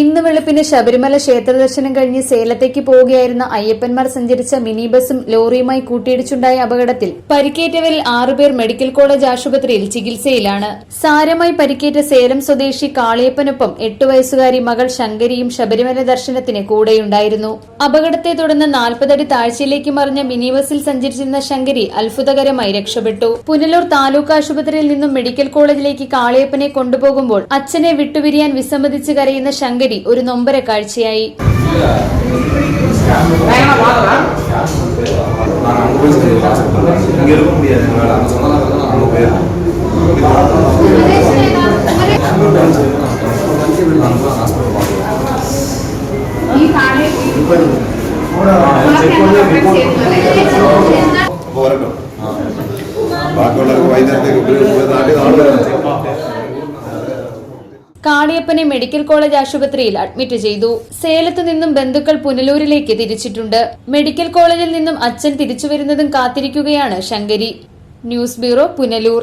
ഇന്ന് വെളുപ്പിന് ശബരിമല ക്ഷേത്ര ദർശനം കഴിഞ്ഞ് സേലത്തേക്ക് പോവുകയായിരുന്ന അയ്യപ്പന്മാർ സഞ്ചരിച്ച മിനി ബസും ലോറിയുമായി കൂട്ടിയിടിച്ചുണ്ടായ അപകടത്തിൽ പരിക്കേറ്റവരിൽ ആറുപേർ മെഡിക്കൽ കോളേജ് ആശുപത്രിയിൽ ചികിത്സയിലാണ്. സാരമായി പരിക്കേറ്റ സേലം സ്വദേശി കാളിയപ്പനൊപ്പം എട്ടു വയസ്സുകാരി മകൾ ശങ്കരിയും ശബരിമല ദർശനത്തിന് കൂടെയുണ്ടായിരുന്നു. അപകടത്തെ തുടർന്ന് നാൽപ്പതടി താഴ്ചയിലേക്ക് മറിഞ്ഞ മിനി ബസിൽ സഞ്ചരിച്ചിരുന്ന ശങ്കരി അത്ഭുതകരമായി രക്ഷപ്പെട്ടു. പുനലൂർ താലൂക്ക് ആശുപത്രിയിൽ നിന്നും മെഡിക്കൽ കോളേജിലേക്ക് കാളിയപ്പനെ കൊണ്ടുപോകുമ്പോൾ അച്ഛനെ വിട്ടുപിരിയാൻ വിസമ്മതിച്ച് കരയുന്ന ശങ്കരി ലഹരി ഒരു നൊമ്പര കാഴ്ചയായി. ബാക്കിയുള്ളവർക്ക് വൈകുന്നേരത്തേക്ക് നാല് നാല് കാളിയപ്പനെ മെഡിക്കൽ കോളേജ് ആശുപത്രിയിൽ അഡ്മിറ്റ് ചെയ്തു. സേലത്തു നിന്നും ബന്ധുക്കൾ പുനലൂരിലേക്ക് തിരിച്ചിട്ടുണ്ട്. മെഡിക്കൽ കോളേജിൽ നിന്നും അച്ഛൻ തിരിച്ചുവരുന്നതും കാത്തിരിക്കുകയാണ് ശങ്കരി. News bureau Punalur.